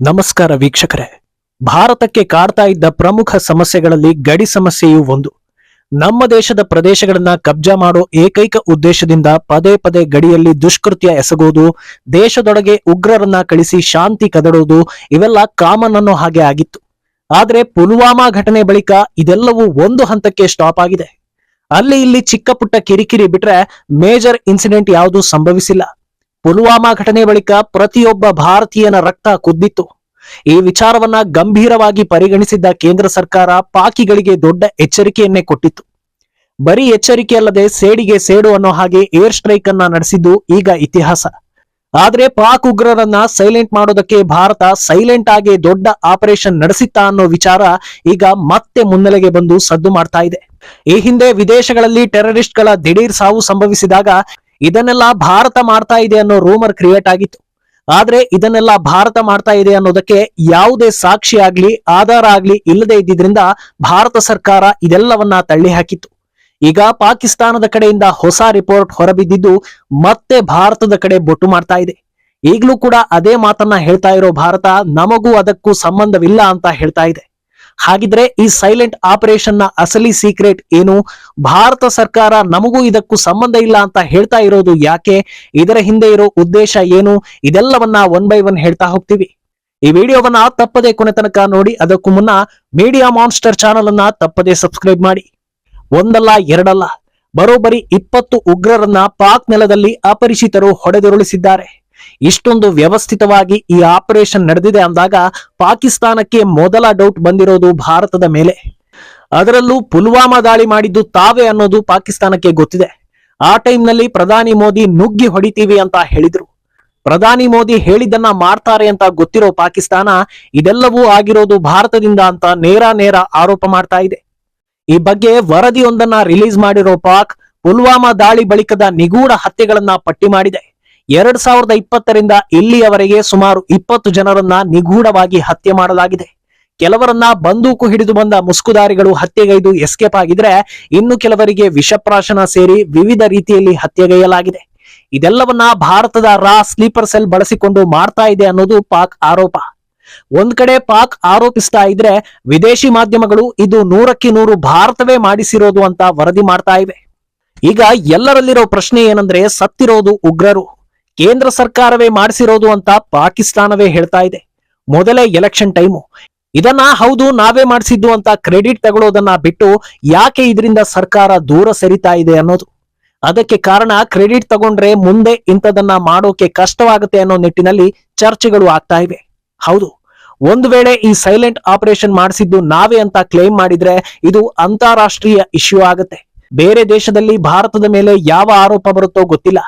ನಮಸ್ಕಾರ ವೀಕ್ಷಕರೇ. ಭಾರತಕ್ಕೆ ಕಾಡ್ತಾ ಇದ್ದ ಪ್ರಮುಖ ಸಮಸ್ಯೆಗಳಲ್ಲಿ ಗಡಿ ಸಮಸ್ಯೆಯೂ ಒಂದು. ನಮ್ಮ ದೇಶದ ಪ್ರದೇಶಗಳನ್ನ ಕಬ್ಜಾ ಮಾಡೋ ಏಕೈಕ ಉದ್ದೇಶದಿಂದ ಪದೇ ಪದೇ ಗಡಿಯಲ್ಲಿ ದುಷ್ಕೃತ್ಯ ಎಸಗೋದು, ದೇಶದೊಳಗೆ ಉಗ್ರರನ್ನ ಕಳಿಸಿ ಶಾಂತಿ ಕದಡೋದು, ಇವೆಲ್ಲ ಕಾಮನ್ ಅನ್ನೋ ಹಾಗೆ ಆಗಿತ್ತು. ಆದ್ರೆ ಪುಲ್ವಾಮಾ ಘಟನೆ ಬಳಿಕ ಇದೆಲ್ಲವೂ ಒಂದು ಹಂತಕ್ಕೆ ಸ್ಟಾಪ್ ಆಗಿದೆ. ಅಲ್ಲಿ ಇಲ್ಲಿ ಚಿಕ್ಕ ಪುಟ್ಟ ಕಿರಿಕಿರಿ ಬಿಟ್ರೆ ಮೇಜರ್ ಇನ್ಸಿಡೆಂಟ್ ಯಾವುದು ಸಂಭವಿಸಿಲ್ಲ. ಪುಲ್ವಾಮಾ ಘಟನೆ ಬಳಿಕ ಪ್ರತಿಯೊಬ್ಬ ಭಾರತೀಯನ ರಕ್ತ ಕುದ್ದಿತ್ತು. ಈ ವಿಚಾರವನ್ನ ಗಂಭೀರವಾಗಿ ಪರಿಗಣಿಸಿದ್ದ ಕೇಂದ್ರ ಸರ್ಕಾರ ಪಾಕಿಗಳಿಗೆ ದೊಡ್ಡ ಎಚ್ಚರಿಕೆಯನ್ನೇ ಕೊಟ್ಟಿತ್ತು. ಬರೀ ಎಚ್ಚರಿಕೆಯಲ್ಲದೆ ಸೇಡಿಗೆ ಸೇಡು ಅನ್ನೋ ಹಾಗೆ ಏರ್ ಸ್ಟ್ರೈಕ್ ಅನ್ನ ನಡೆಸಿದ್ದು ಈಗ ಇತಿಹಾಸ. ಆದ್ರೆ ಪಾಕ್ ಉಗ್ರರನ್ನ ಸೈಲೆಂಟ್ ಮಾಡೋದಕ್ಕೆ ಭಾರತ ಸೈಲೆಂಟ್ ಆಗಿ ದೊಡ್ಡ ಆಪರೇಷನ್ ನಡೆಸಿತ್ತಾ ಅನ್ನೋ ವಿಚಾರ ಈಗ ಮತ್ತೆ ಮುನ್ನೆಲೆಗೆ ಬಂದು ಸದ್ದು ಮಾಡ್ತಾ ಇದೆ. ಈ ಹಿಂದೆ ವಿದೇಶಗಳಲ್ಲಿ ಟೆರರಿಸ್ಟ್ಗಳ ದಿಢೀರ್ ಸಾವು ಸಂಭವಿಸಿದಾಗ ಇದನ್ನೆಲ್ಲ ಭಾರತ ಮಾಡ್ತಾ ಇದೆ ಅನ್ನೋ ರೂಮರ್ ಕ್ರಿಯೇಟ್ ಆಗಿತ್ತು. ಆದ್ರೆ ಇದನ್ನೆಲ್ಲ ಭಾರತ ಮಾಡ್ತಾ ಇದೆ ಅನ್ನೋದಕ್ಕೆ ಯಾವುದೇ ಸಾಕ್ಷಿ ಆಗ್ಲಿ, ಆಧಾರ ಆಗ್ಲಿ ಇಲ್ಲದೆ ಇದ್ದಿದ್ರಿಂದ ಭಾರತ ಸರ್ಕಾರ ಇದೆಲ್ಲವನ್ನ ತಳ್ಳಿ ಹಾಕಿತ್ತು. ಈಗ ಪಾಕಿಸ್ತಾನದ ಕಡೆಯಿಂದ ಹೊಸ ರಿಪೋರ್ಟ್ ಹೊರಬಿದ್ದಿದ್ದು ಮತ್ತೆ ಭಾರತದ ಕಡೆ ಬೊಟ್ಟು ಮಾಡ್ತಾ ಇದೆ. ಈಗಲೂ ಕೂಡ ಅದೇ ಮಾತನ್ನ ಹೇಳ್ತಾ ಇರೋ ಭಾರತ ನಮಗೂ ಅದಕ್ಕೂ ಸಂಬಂಧವಿಲ್ಲ ಅಂತ ಹೇಳ್ತಾ ಇದೆ. ಹಾಗಿದ್ರೆ ಈ ಸೈಲೆಂಟ್ ಆಪರೇಷನ್ನ ಅಸಲಿ ಸೀಕ್ರೆಟ್ ಏನು? ಭಾರತ ಸರ್ಕಾರ ನಮಗೂ ಇದಕ್ಕೂ ಸಂಬಂಧ ಇಲ್ಲ ಅಂತ ಹೇಳ್ತಾ ಇರೋದು ಯಾಕೆ? ಇದರ ಹಿಂದೆ ಇರೋ ಉದ್ದೇಶ ಏನು? ಇದೆಲ್ಲವನ್ನ ಒನ್ ಬೈ ಒನ್ ಹೇಳ್ತಾ ಹೋಗ್ತೀವಿ. ಈ ವಿಡಿಯೋವನ್ನ ತಪ್ಪದೆ ಕೊನೆ ತನಕ ನೋಡಿ, ಅದಕ್ಕೂ ಮುನ್ನ ಮೀಡಿಯಾ ಮಾನ್ಸ್ಟರ್ ಚಾನಲ್ ಅನ್ನ ತಪ್ಪದೆ ಸಬ್ಸ್ಕ್ರೈಬ್ ಮಾಡಿ. ಒಂದಲ್ಲ, ಎರಡಲ್ಲ, ಬರೋಬ್ಬರಿ ಇಪ್ಪತ್ತು ಉಗ್ರರನ್ನ ಪಾಕ್ ನೆಲದಲ್ಲಿ ಅಪರಿಚಿತರು ಹೊಡೆದುರುಳಿಸಿದ್ದಾರೆ. ಇಷ್ಟೊಂದು ವ್ಯವಸ್ಥಿತವಾಗಿ ಈ ಆಪರೇಷನ್ ನಡೆದಿದೆ ಅಂದಾಗ ಪಾಕಿಸ್ತಾನಕ್ಕೆ ಮೊದಲ ಡೌಟ್ ಬಂದಿರೋದು ಭಾರತದ ಮೇಲೆ. ಅದರಲ್ಲೂ ಪುಲ್ವಾಮಾ ದಾಳಿ ಮಾಡಿದ್ದು ತಾವೇ ಅನ್ನೋದು ಪಾಕಿಸ್ತಾನಕ್ಕೆ ಗೊತ್ತಿದೆ. ಆ ಟೈಮ್ನಲ್ಲಿ ಪ್ರಧಾನಿ ಮೋದಿ ನುಗ್ಗಿ ಹೊಡಿತೀವಿ ಅಂತ ಹೇಳಿದ್ರು. ಪ್ರಧಾನಿ ಮೋದಿ ಹೇಳಿದ್ದನ್ನ ಮಾಡ್ತಾರೆ ಅಂತ ಗೊತ್ತಿರೋ ಪಾಕಿಸ್ತಾನ ಇದೆಲ್ಲವೂ ಆಗಿರೋದು ಭಾರತದಿಂದ ಅಂತ ನೇರ ನೇರ ಆರೋಪ ಮಾಡ್ತಾ ಇದೆ. ಈ ಬಗ್ಗೆ ವರದಿಯೊಂದನ್ನ ರಿಲೀಸ್ ಮಾಡಿರೋ ಪಾಕ್ ಪುಲ್ವಾಮಾ ದಾಳಿ ಬಳಿಕದ ನಿಗೂಢ ಹತ್ಯೆಗಳನ್ನ ಪಟ್ಟಿ ಮಾಡಿದೆ. ಎರಡ್ ಸಾವಿರದ ಇಪ್ಪತ್ತರಿಂದ ಇಲ್ಲಿಯವರೆಗೆ ಸುಮಾರು ಇಪ್ಪತ್ತು ಜನರನ್ನ ನಿಗೂಢವಾಗಿ ಹತ್ಯೆ ಮಾಡಲಾಗಿದೆ. ಕೆಲವರನ್ನ ಬಂದೂಕು ಹಿಡಿದು ಬಂದ ಮುಸ್ಕುದಾರಿಗಳು ಹತ್ಯೆಗೈದು ಎಸ್ಕೇಪ್ ಆಗಿದ್ರೆ ಇನ್ನು ಕೆಲವರಿಗೆ ವಿಷಪ್ರಾಶನ ಸೇರಿ ವಿವಿಧ ರೀತಿಯಲ್ಲಿ ಹತ್ಯೆಗೈಯಲಾಗಿದೆ. ಇದೆಲ್ಲವನ್ನ ಭಾರತದ ರಾ ಸ್ಲೀಪರ್ ಸೆಲ್ ಬಳಸಿಕೊಂಡು ಮಾಡ್ತಾ ಇದೆ ಅನ್ನೋದು ಪಾಕ್ ಆರೋಪ. ಒಂದ್ ಕಡೆ ಪಾಕ್ ಆರೋಪಿಸ್ತಾ ಇದ್ರೆ ವಿದೇಶಿ ಮಾಧ್ಯಮಗಳು ಇದು ನೂರಕ್ಕೆ ನೂರು ಭಾರತವೇ ಮಾಡಿಸಿರೋದು ಅಂತ ವರದಿ ಮಾಡ್ತಾ ಇವೆ. ಈಗ ಎಲ್ಲರಲ್ಲಿರೋ ಪ್ರಶ್ನೆ ಏನಂದ್ರೆ ಸತ್ತಿರೋದು ಉಗ್ರರು. ಕೇಂದ್ರ ಸರ್ಕಾರವೇ ಮಾಡಿಸಿರೋದು ಅಂತ ಪಾಕಿಸ್ತಾನವೇ ಹೇಳ್ತಾ ಇದೆ. ಮೊದಲೇ ಎಲೆಕ್ಷನ್ ಟೈಮು ಇದನ್ನ ಹೌದು, ನಾವೇ ಮಾಡಿಸಿದ್ದು ಅಂತ ಕ್ರೆಡಿಟ್ ತಗೊಳ್ಳೋದನ್ನ ಬಿಟ್ಟು ಯಾಕೆ ಇದರಿಂದ ಸರ್ಕಾರ ದೂರ ಸರಿತಾ ಇದೆ ಅನ್ನೋದು. ಅದಕ್ಕೆ ಕಾರಣ ಕ್ರೆಡಿಟ್ ತಗೊಂಡ್ರೆ ಮುಂದೆ ಇಂಥದನ್ನ ಮಾಡೋಕೆ ಕಷ್ಟವಾಗುತ್ತೆ ಅನ್ನೋ ನಿಟ್ಟಿನಲ್ಲಿ ಚರ್ಚೆಗಳು ಆಗ್ತಾ ಇವೆ. ಹೌದು, ಒಂದು ವೇಳೆ ಈ ಸೈಲೆಂಟ್ ಆಪರೇಷನ್ ಮಾಡಿಸಿದ್ದು ನಾವೇ ಅಂತ ಕ್ಲೇಮ್ ಮಾಡಿದ್ರೆ ಇದು ಅಂತಾರಾಷ್ಟ್ರೀಯ ಇಶ್ಯೂ ಆಗುತ್ತೆ. ಬೇರೆ ದೇಶದಲ್ಲಿ ಭಾರತದ ಮೇಲೆ ಯಾವ ಆರೋಪ ಬರುತ್ತೋ ಗೊತ್ತಿಲ್ಲ.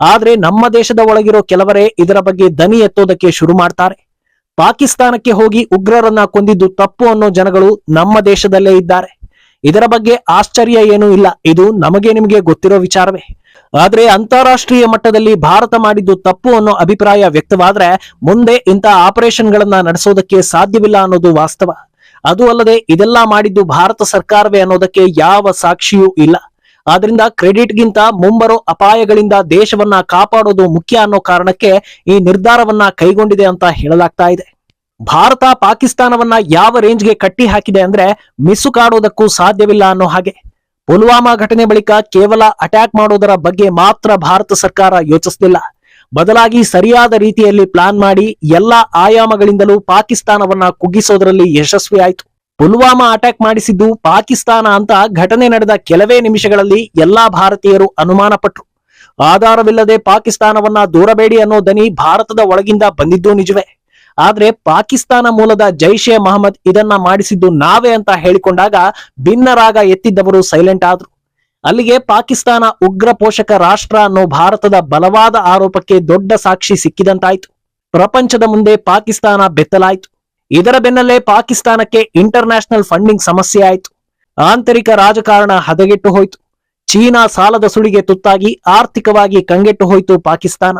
ಆದ್ರೆ ನಮ್ಮ ದೇಶದ ಒಳಗಿರೋ ಕೆಲವರೇ ಇದರ ಬಗ್ಗೆ ದನಿ ಎತ್ತೋದಕ್ಕೆ ಶುರು ಮಾಡ್ತಾರೆ. ಪಾಕಿಸ್ತಾನಕ್ಕೆ ಹೋಗಿ ಉಗ್ರರನ್ನ ಕೊಂದಿದ್ದು ತಪ್ಪು ಅನ್ನೋ ಜನಗಳು ನಮ್ಮ ದೇಶದಲ್ಲೇ ಇದ್ದಾರೆ. ಇದರ ಬಗ್ಗೆ ಆಶ್ಚರ್ಯ ಏನೂ ಇಲ್ಲ. ಇದು ನಮಗೆ ನಿಮಗೆ ಗೊತ್ತಿರೋ ವಿಚಾರವೇ. ಆದ್ರೆ ಅಂತಾರಾಷ್ಟ್ರೀಯ ಮಟ್ಟದಲ್ಲಿ ಭಾರತ ಮಾಡಿದ್ದು ತಪ್ಪು ಅನ್ನೋ ಅಭಿಪ್ರಾಯ ವ್ಯಕ್ತವಾದ್ರೆ ಮುಂದೆ ಇಂಥ ಆಪರೇಷನ್ ಗಳನ್ನ ನಡೆಸೋದಕ್ಕೆ ಸಾಧ್ಯವಿಲ್ಲ ಅನ್ನೋದು ವಾಸ್ತವ. ಅದು ಅಲ್ಲದೆ ಇದೆಲ್ಲ ಮಾಡಿದ್ದು ಭಾರತ ಸರ್ಕಾರವೇ ಅನ್ನೋದಕ್ಕೆ ಯಾವ ಸಾಕ್ಷಿಯೂ ಇಲ್ಲ. ಆದ್ರಿಂದ ಕ್ರೆಡಿಟ್ಗಿಂತ ಮುಂಬರೋ ಅಪಾಯಗಳಿಂದ ದೇಶವನ್ನ ಕಾಪಾಡೋದು ಮುಖ್ಯ ಅನ್ನೋ ಕಾರಣಕ್ಕೆ ಈ ನಿರ್ಧಾರವನ್ನ ಕೈಗೊಂಡಿದೆ ಅಂತ ಹೇಳಲಾಗ್ತಾ ಇದೆ. ಭಾರತ ಪಾಕಿಸ್ತಾನವನ್ನ ಯಾವ ರೇಂಜ್ಗೆ ಕಟ್ಟಿ ಹಾಕಿದೆ ಅಂದ್ರೆ ಮಿಸುಕಾಡೋದಕ್ಕೂ ಸಾಧ್ಯವಿಲ್ಲ ಅನ್ನೋ ಹಾಗೆ. ಪುಲ್ವಾಮಾ ಘಟನೆ ಬಳಿಕ ಕೇವಲ ಅಟ್ಯಾಕ್ ಮಾಡೋದರ ಬಗ್ಗೆ ಮಾತ್ರ ಭಾರತ ಸರ್ಕಾರ ಯೋಚಿಸಲಿಲ್ಲ ಬದಲಾಗಿ ಸರಿಯಾದ ರೀತಿಯಲ್ಲಿ ಪ್ಲಾನ್ ಮಾಡಿ ಎಲ್ಲಾ ಆಯಾಮಗಳಿಂದಲೂ ಪಾಕಿಸ್ತಾನವನ್ನ ಕುಗ್ಗಿಸೋದ್ರಲ್ಲಿ ಯಶಸ್ವಿ ಆಯಿತು. ಪುಲ್ವಾಮಾ ಅಟ್ಯಾಕ್ ಮಾಡಿಸಿದ್ದು ಪಾಕಿಸ್ತಾನ ಅಂತ ಘಟನೆ ನಡೆದ ಕೆಲವೇ ನಿಮಿಷಗಳಲ್ಲಿ ಎಲ್ಲಾ ಭಾರತೀಯರು ಅನುಮಾನ ಪಟ್ರು ಆಧಾರವಿಲ್ಲದೆ ಪಾಕಿಸ್ತಾನವನ್ನ ದೂರಬೇಡಿ ಅನ್ನೋ ದನಿ ಭಾರತದ ಒಳಗಿಂದ ಬಂದಿದ್ದು ನಿಜವೇ. ಆದ್ರೆ ಪಾಕಿಸ್ತಾನ ಮೂಲದ ಜೈಷೆ ಮಹಮ್ಮದ್ ಇದನ್ನ ಮಾಡಿಸಿದ್ದು ನಾವೇ ಅಂತ ಹೇಳಿಕೊಂಡಾಗ ಭಿನ್ನರಾಗ ಎತ್ತಿದ್ದವರು ಸೈಲೆಂಟ್ ಆದ್ರು. ಅಲ್ಲಿಗೆ ಪಾಕಿಸ್ತಾನ ಉಗ್ರ ಪೋಷಕ ರಾಷ್ಟ್ರ ಅನ್ನೋ ಭಾರತದ ಬಲವಾದ ಆರೋಪಕ್ಕೆ ದೊಡ್ಡ ಸಾಕ್ಷಿ ಸಿಕ್ಕಿದಂತಾಯ್ತು. ಪ್ರಪಂಚದ ಮುಂದೆ ಪಾಕಿಸ್ತಾನ ಬೆತ್ತಲಾಯ್ತು. ಇದರ ಬೆನ್ನಲ್ಲೇ ಪಾಕಿಸ್ತಾನಕ್ಕೆ ಇಂಟರ್ನ್ಯಾಷನಲ್ ಫಂಡಿಂಗ್ ಸಮಸ್ಯೆ ಆಯಿತು. ಆಂತರಿಕ ರಾಜಕಾರಣ ಹದಗೆಟ್ಟು ಹೋಯ್ತು. ಚೀನಾ ಸಾಲದ ಸುಳಿಗೆ ತುತ್ತಾಗಿ ಆರ್ಥಿಕವಾಗಿ ಕಂಗೆಟ್ಟು ಹೋಯ್ತು ಪಾಕಿಸ್ತಾನ.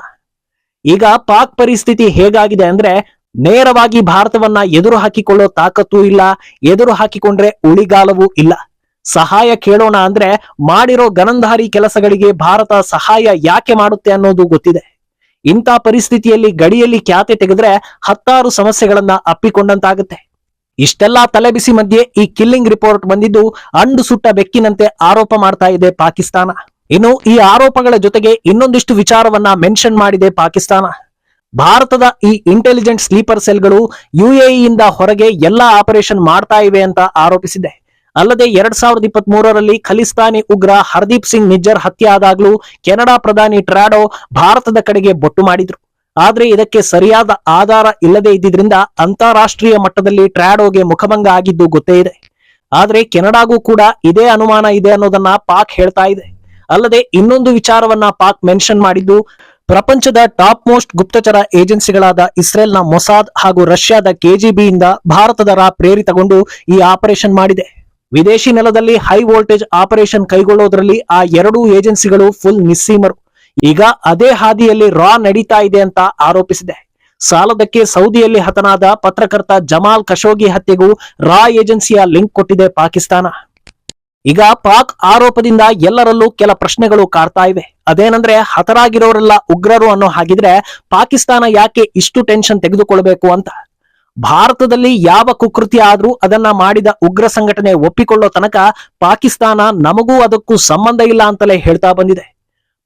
ಈಗ ಪಾಕ್ ಪರಿಸ್ಥಿತಿ ಹೇಗಾಗಿದೆ ಅಂದ್ರೆ ನೇರವಾಗಿ ಭಾರತವನ್ನ ಎದುರು ಹಾಕಿಕೊಳ್ಳೋ ತಾಕತ್ತೂ ಇಲ್ಲ, ಎದುರು ಹಾಕಿಕೊಂಡ್ರೆ ಉಳಿಗಾಲವೂ ಇಲ್ಲ. ಸಹಾಯ ಕೇಳೋಣ ಅಂದ್ರೆ ಮಾಡಿರೋ ಗನಂಧಾರಿ ಕೆಲಸಗಳಿಗೆ ಭಾರತ ಸಹಾಯ ಯಾಕೆ ಮಾಡುತ್ತೆ ಅನ್ನೋದು ಗೊತ್ತಿದೆ. ಇಂಥ ಪರಿಸ್ಥಿತಿಯಲ್ಲಿ ಗಡಿಯಲ್ಲಿ ಖ್ಯಾತೆ ತೆಗೆದ್ರೆ ಹತ್ತಾರು ಸಮಸ್ಯೆಗಳನ್ನ ಅಪ್ಪಿಕೊಂಡಂತಾಗುತ್ತೆ. ಇಷ್ಟೆಲ್ಲಾ ತಲೆಬಿಸಿ ಮಧ್ಯೆ ಈ ಕಿಲ್ಲಿಂಗ್ ರಿಪೋರ್ಟ್ ಬಂದಿದ್ದು ಅಂಡು ಸುಟ್ಟ ಬೆಕ್ಕಿನಂತೆ ಆರೋಪ ಮಾಡ್ತಾ ಇದೆ ಪಾಕಿಸ್ತಾನ. ಇನ್ನು ಈ ಆರೋಪಗಳ ಜೊತೆಗೆ ಇನ್ನೊಂದಿಷ್ಟು ವಿಚಾರವನ್ನ ಮೆನ್ಷನ್ ಮಾಡಿದೆ ಪಾಕಿಸ್ತಾನ. ಭಾರತದ ಈ ಇಂಟೆಲಿಜೆಂಟ್ ಸ್ಲೀಪರ್ ಸೆಲ್ಗಳು ಯುಎಇಯಿಂದ ಹೊರಗೆ ಎಲ್ಲಾ ಆಪರೇಷನ್ ಮಾಡ್ತಾ ಇವೆ ಅಂತ ಆರೋಪಿಸಿದೆ. ಅಲ್ಲದೆ ಎರಡ್ ಸಾವಿರದ ಇಪ್ಪತ್ತ್ ಮೂರರಲ್ಲಿ ಖಲಿಸ್ತಾನಿ ಉಗ್ರ ಹರ್ದೀಪ್ ಸಿಂಗ್ ನಿಜ್ಜರ್ ಹತ್ಯೆ ಆದಾಗ್ಲೂ ಕೆನಡಾ ಪ್ರಧಾನಿ ಟ್ರಾಡೋ ಭಾರತದ ಕಡೆಗೆ ಬೊಟ್ಟು ಮಾಡಿದ್ರು. ಆದ್ರೆ ಇದಕ್ಕೆ ಸರಿಯಾದ ಆಧಾರ ಇಲ್ಲದೆ ಇದ್ದಿದ್ರಿಂದ ಅಂತಾರಾಷ್ಟ್ರೀಯ ಮಟ್ಟದಲ್ಲಿ ಟ್ರಾಡೋಗೆ ಮುಖಭಂಗ ಆಗಿದ್ದು ಗೊತ್ತೇ ಇದೆ. ಆದ್ರೆ ಕೆನಡಾಗೂ ಕೂಡ ಇದೇ ಅನುಮಾನ ಇದೆ ಅನ್ನೋದನ್ನ ಪಾಕ್ ಹೇಳ್ತಾ ಇದೆ. ಅಲ್ಲದೆ ಇನ್ನೊಂದು ವಿಚಾರವನ್ನ ಪಾಕ್ ಮೆನ್ಷನ್ ಮಾಡಿದ್ದು, ಪ್ರಪಂಚದ ಟಾಪ್ ಮೋಸ್ಟ್ ಗುಪ್ತಚರ ಏಜೆನ್ಸಿಗಳಾದ ಇಸ್ರೇಲ್ನ ಮೊಸಾದ್ ಹಾಗೂ ರಷ್ಯಾದ ಕೆಜಿಬಿಯಿಂದ ಭಾರತದ ರಾ ಪ್ರೇರಿತಗೊಂಡು ಈ ಆಪರೇಷನ್ ಮಾಡಿದೆ. ವಿದೇಶಿ ನೆಲದಲ್ಲಿ ಹೈ ವೋಲ್ಟೇಜ್ ಆಪರೇಷನ್ ಕೈಗೊಳ್ಳೋದ್ರಲ್ಲಿ ಆ ಎರಡೂ ಏಜೆನ್ಸಿಗಳು ಫುಲ್ ನಿಸ್ಸೀಮರು ಈಗ ಅದೇ ಹಾದಿಯಲ್ಲಿ ರಾ ನಡೀತಾ ಇದೆ ಅಂತ ಆರೋಪಿಸಿದೆ. ಸಾಲದಕ್ಕೆ ಸೌದಿಯಲ್ಲಿ ಹತನಾದ ಪತ್ರಕರ್ತ ಜಮಾಲ್ ಖಶೋಗಿ ಹತ್ಯೆಗೂ ರಾ ಏಜೆನ್ಸಿಯ ಲಿಂಕ್ ಕೊಟ್ಟಿದೆ ಪಾಕಿಸ್ತಾನ. ಈಗ ಪಾಕ್ ಆರೋಪದಿಂದ ಎಲ್ಲರಲ್ಲೂ ಕೆಲ ಪ್ರಶ್ನೆಗಳು ಕಾಡ್ತಾ ಇವೆ. ಅದೇನಂದ್ರೆ ಹತರಾಗಿರೋರೆಲ್ಲ ಉಗ್ರರು ಅನ್ನೋ ಹಾಗಿದ್ರೆ ಪಾಕಿಸ್ತಾನ ಯಾಕೆ ಇಷ್ಟು ಟೆನ್ಷನ್ ತೆಗೆದುಕೊಳ್ಬೇಕು ಅಂತ? ಭಾರತದಲ್ಲಿ ಯಾವ ಕುಕೃತ್ಯ ಆದ್ರೂ ಅದನ್ನ ಮಾಡಿದ ಉಗ್ರ ಸಂಘಟನೆ ಒಪ್ಪಿಕೊಳ್ಳೋ ತನಕ ಪಾಕಿಸ್ತಾನ ನಮಗೂ ಅದಕ್ಕೂ ಸಂಬಂಧ ಇಲ್ಲ ಅಂತಲೇ ಹೇಳ್ತಾ ಬಂದಿದೆ.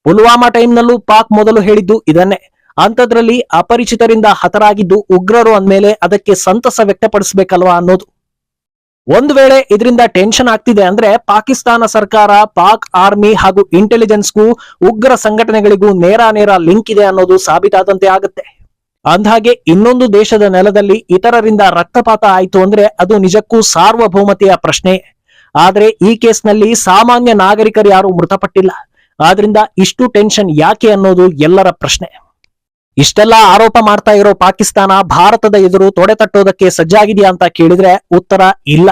ಪುಲ್ವಾಮಾ ಟೈಮ್ನಲ್ಲೂ ಪಾಕ್ ಮೊದಲು ಹೇಳಿದ್ದು ಇದನ್ನೇ. ಅಂಥದ್ರಲ್ಲಿ ಅಪರಿಚಿತರಿಂದ ಹತರಾಗಿದ್ದು ಉಗ್ರರು ಅಂದ್ಮೇಲೆ ಅದಕ್ಕೆ ಸಂತಸ ವ್ಯಕ್ತಪಡಿಸಬೇಕಲ್ವಾ ಅನ್ನೋದು. ಒಂದು ವೇಳೆ ಇದರಿಂದ ಟೆನ್ಷನ್ ಆಗ್ತಿದೆ ಅಂದ್ರೆ ಪಾಕಿಸ್ತಾನ ಸರ್ಕಾರ, ಪಾಕ್ ಆರ್ಮಿ ಹಾಗೂ ಇಂಟೆಲಿಜೆನ್ಸ್ಗೂ ಉಗ್ರ ಸಂಘಟನೆಗಳಿಗೂ ನೇರ ನೇರ ಲಿಂಕ್ ಇದೆ ಅನ್ನೋದು ಸಾಬೀತಾದಂತೆ ಆಗುತ್ತೆ. ಅಂದ್ಹಾಗೆ ಇನ್ನೊಂದು ದೇಶದ ನೆಲದಲ್ಲಿ ಇತರರಿಂದ ರಕ್ತಪಾತ ಆಯಿತು ಅಂದ್ರೆ ಅದು ನಿಜಕ್ಕೂ ಸಾರ್ವಭೌಮತೆಯ ಪ್ರಶ್ನೆ. ಆದ್ರೆ ಈ ಕೇಸ್ನಲ್ಲಿ ಸಾಮಾನ್ಯ ನಾಗರಿಕರು ಯಾರು ಮೃತಪಟ್ಟಿಲ್ಲ. ಆದ್ರಿಂದ ಇಷ್ಟು ಟೆನ್ಷನ್ ಯಾಕೆ ಅನ್ನೋದು ಎಲ್ಲರ ಪ್ರಶ್ನೆ. ಇಷ್ಟೆಲ್ಲ ಆರೋಪ ಮಾಡ್ತಾ ಇರೋ ಪಾಕಿಸ್ತಾನ ಭಾರತದ ಎದುರು ತೊಡೆ ತಟ್ಟೋದಕ್ಕೆ ಸಜ್ಜಾಗಿದೆಯಾ ಅಂತ ಕೇಳಿದ್ರೆ ಉತ್ತರ ಇಲ್ಲ.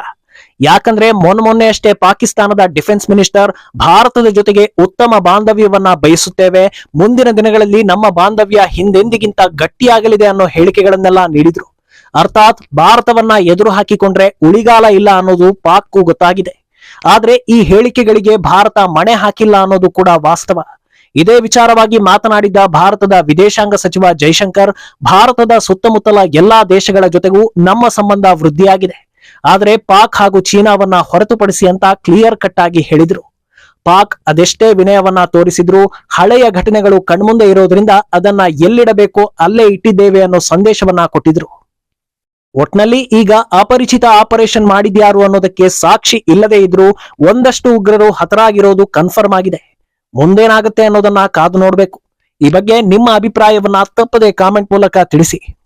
ಯಾಕಂದ್ರೆ ಮೊನ್ ಮೊನ್ನೆ ಅಷ್ಟೇ ಪಾಕಿಸ್ತಾನದ ಡಿಫೆನ್ಸ್ ಮಿನಿಸ್ಟರ್ ಭಾರತದ ಜೊತೆಗೆ ಉತ್ತಮ ಬಾಂಧವ್ಯವನ್ನ ಬಯಸುತ್ತೇವೆ. ಮುಂದಿನ ದಿನಗಳಲ್ಲಿ ನಮ್ಮ ಬಾಂಧವ್ಯ ಹಿಂದೆಂದಿಗಿಂತ ಗಟ್ಟಿಯಾಗಲಿದೆ ಅನ್ನೋ ಹೇಳಿಕೆಗಳನ್ನೆಲ್ಲ ನೀಡಿದ್ರು. ಅರ್ಥಾತ್ ಭಾರತವನ್ನ ಎದುರು ಹಾಕಿಕೊಂಡ್ರೆ ಉಳಿಗಾಲ ಇಲ್ಲ ಅನ್ನೋದು ಪಾಕ್ಗೂ ಗೊತ್ತಾಗಿದೆ. ಆದ್ರೆ ಈ ಹೇಳಿಕೆಗಳಿಗೆ ಭಾರತ ಮಣೆ ಹಾಕಿಲ್ಲ ಅನ್ನೋದು ಕೂಡ ವಾಸ್ತವ. ಇದೇ ವಿಚಾರವಾಗಿ ಮಾತನಾಡಿದ್ದ ಭಾರತದ ವಿದೇಶಾಂಗ ಸಚಿವ ಜೈಶಂಕರ್, ಭಾರತದ ಸುತ್ತಮುತ್ತಲ ಎಲ್ಲಾ ದೇಶಗಳ ಜೊತೆಗೂ ನಮ್ಮ ಸಂಬಂಧ ವೃದ್ಧಿಯಾಗಿದೆ. ಆದರೆ ಪಾಕ್ ಹಾಗೂ ಚೀನಾವನ್ನ ಹೊರತುಪಡಿಸಿ ಅಂತ ಕ್ಲಿಯರ್ ಕಟ್ ಆಗಿ ಹೇಳಿದ್ರು. ಪಾಕ್ ಅದೆಷ್ಟೇ ವಿನಯವನ್ನ ತೋರಿಸಿದ್ರು ಹಳೆಯ ಘಟನೆಗಳು ಕಣ್ಮುಂದೆ ಇರೋದ್ರಿಂದ ಅದನ್ನ ಎಲ್ಲಿಡಬೇಕು, ಅಲ್ಲೇ ಇಟ್ಟಿದ್ದೇವೆ ಅನ್ನೋ ಸಂದೇಶವನ್ನ ಕೊಟ್ಟಿದ್ರು. ಒಟ್ನಲ್ಲಿ ಈಗ ಅಪರಿಚಿತ ಆಪರೇಷನ್ ಮಾಡಿದ್ಯಾರು ಅನ್ನೋದಕ್ಕೆ ಸಾಕ್ಷಿ ಇಲ್ಲದೆ ಇದ್ರೂ ಒಂದಷ್ಟು ಉಗ್ರರು ಹತರಾಗಿರೋದು ಕನ್ಫರ್ಮ್ ಆಗಿದೆ. ಮುಂದೇನಾಗುತ್ತೆ ಅನ್ನೋದನ್ನ ಕಾದು ನೋಡ್ಬೇಕು. ಈ ಬಗ್ಗೆ ನಿಮ್ಮ ಅಭಿಪ್ರಾಯವನ್ನ ತಪ್ಪದೆ ಕಾಮೆಂಟ್ ಮೂಲಕ ತಿಳಿಸಿ.